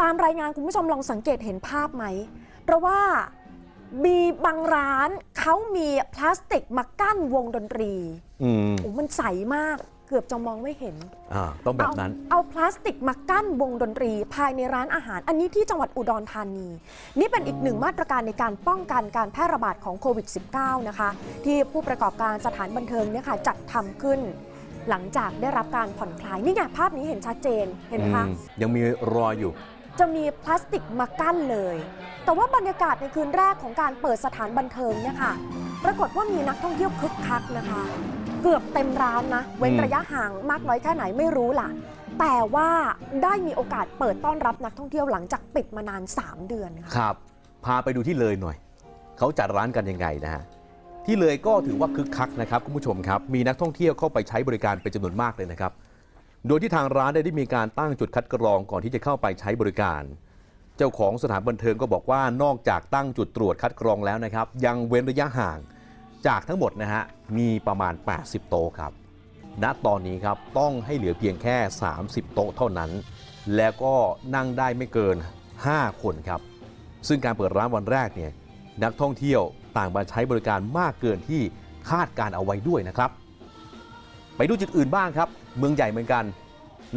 ตามรายงานคุณผู้ชมลองสังเกตเห็นภาพไหม เพราะว่ามีบางร้านเขามีพลาสติกมากั้นวงดนตรีอืมโอ้มันใสมากเกือบจะมองไม่เห็น อ่าต้องแบบนั้น เอาเอาพลาสติกมากั้นวงดนตรีภายในร้านอาหาร อันนี้ที่จังหวัดอุดรธานี นี่เป็นอีกหนึ่งมาตรการในการป้องกันการแพร่ระบาดของโควิด -19 นะคะ ที่ผู้ประกอบการสถานบันเทิงเนี่ยค่ะจัดทำขึ้น หลังจากได้รับการผ่อนคลาย นี่ไงภาพนี้เห็นชัดเจนเห็นไหมคะ อืมยังมีรอยอยู่ จะมีพลาสติกมากั้นเลย แต่ว่าบรรยากาศในคืนแรกของการเปิดสถานบันเทิงเนี่ยค่ะ ปรากฏว่ามีนักท่องเที่ยวคึกคักนะคะ เกือบเต็มร้านนะ เว้นระยะห่างมากน้อยแค่ไหนไม่รู้ล่ะ แต่ว่าได้มีโอกาสเปิดต้อนรับนักท่องเที่ยวหลังจากปิดมานาน 3 เดือนค่ะครับ พาไปดูที่เลยหน่อย เขาจัดร้านกันยังไงนะฮะที่เลยก็ถือว่าคึกคักนะครับคุณผู้ชมครับ มีนักท่องเที่ยวเข้าไปใช้บริการเป็นจำนวนมากเลยนะครับ โดยที่ทางร้านได้มีการตั้งจุดคัดกรองก่อนที่จะเข้าไปใช้บริการ เจ้าของสถานบันเทิงก็บอกว่านอกจากตั้งจุดตรวจคัดกรองแล้วนะครับ ยังเว้นระยะห่างจากทั้งหมดนะฮะมีประมาณ 80 โต๊ะครับ ณตอนนี้ครับต้องให้เหลือเพียงแค่ 30 โต๊ะเท่านั้น แล้วก็นั่งได้ไม่เกิน 5 คนครับ ซึ่งการเปิดร้านวันแรกเนี่ยนักท่องเที่ยวต่างมาใช้บริการมากเกินที่คาดการเอาไว้ด้วยนะครับ ไปดูจุดอื่นบ้างครับ เมืองใหญ่เหมือนกัน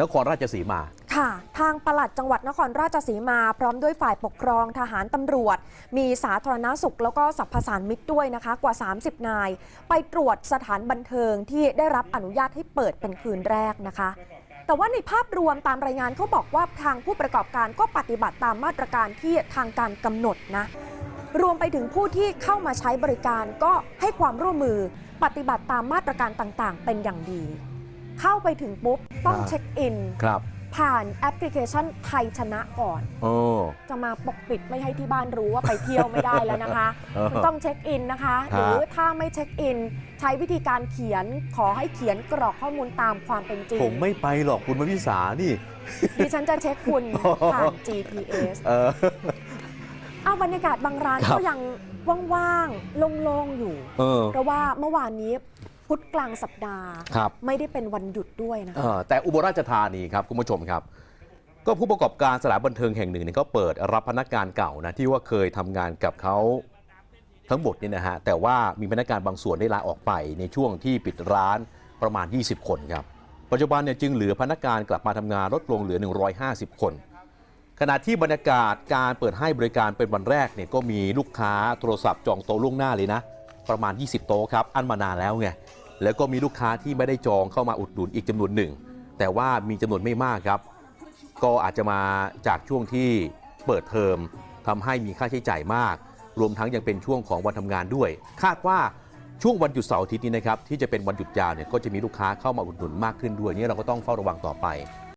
นครราชสีมาค่ะ ทางปลัดจังหวัดนครราชสีมา พร้อมด้วยฝ่ายปกครองทหารตำรวจ มีสาธารณสุข แล้วก็สัพพสานมิตรด้วยนะคะ กว่า 30 นาย ไปตรวจสถานบันเทิงที่ได้รับอนุญาตให้เปิดเป็นคืนแรกนะคะ แต่ว่าในภาพรวมตามรายงานเขาบอกว่าทางผู้ประกอบการก็ปฏิบัติตามมาตรการที่ทางการกำหนดนะ รวมไปถึงผู้ที่เข้ามาใช้บริการก็ให้ความร่วมมือปฏิบัติตามมาตรการต่างๆ เป็นอย่างดี เข้าไปถึงปุ๊บ ต้องอ่าเช็คอินครับผ่านแอปพลิเคชันไทยชนะก่อนโอ้จะมาปกปิดไม่ให้ที่บ้านรู้ว่าไปเที่ยวไม่ได้แล้วนะคะเออคุณต้องเช็คอินนะคะฮะหรือถ้าไม่เช็คอิน ใช้วิธีการเขียนขอให้เขียนกรอกข้อมูลตามความเป็นจริง ผมไม่ไปหรอกคุณมาวิสานี่ ดิฉันจะเช็คคุณอ๋อผ่าน GPS เออเอาบรรยากาศบางร้านครับ ก็ยังว่างๆโล่งๆอยู่ เออ เพราะว่าเมื่อวานนี้พุธกลางสัปดาห์ ครับ ไม่ได้เป็นวันหยุดด้วยนะ เอคะอแต่อุบลราชธานีครับคุณผู้ชมครับ ก็ผู้ประกอบการสถานบันเทิงแห่งหนึ่งเนี่ยก็เปิดรับพนักงานเก่านะที่ว่าเคยทำงานกับเขาทั้งหมดเนี่ยนะฮะแต่ว่ามีพนักงานบางส่วนได้ลาออกไปในช่วงที่ปิดร้านประมาณ 20 คนครับปัจจุบันเนี่ยจึงเหลือพนักงานกลับมาทำงานลดลงเหลือ 150 คน ขณะที่บรรยากาศการเปิดให้บริการเป็นวันแรกเนี่ยก็มีลูกค้าโทรศัพท์จองโต๊ะล่วงหน้าเลยนะ ประมาณ 20 โต๊ะครับ อันมานานแล้วไงแล้วก็มีลูกค้าที่ไม่ได้จองเข้ามาอุดหนุนอีกจำนวนหนึ่ง แต่ว่ามีจำนวนไม่มากครับ ก็อาจจะมาจากช่วงที่เปิดเทอมทำให้มีค่าใช้จ่ายมาก รวมทั้งยังเป็นช่วงของวันทำงานด้วย คาดว่าช่วงวันหยุดเสาร์อาทิตย์นี้นะครับที่จะเป็นวันหยุดยาวเนี่ยก็จะมีลูกค้าเข้ามาอุดหนุนมากขึ้นด้วยนี่เราก็ต้องเฝ้าระวังต่อไป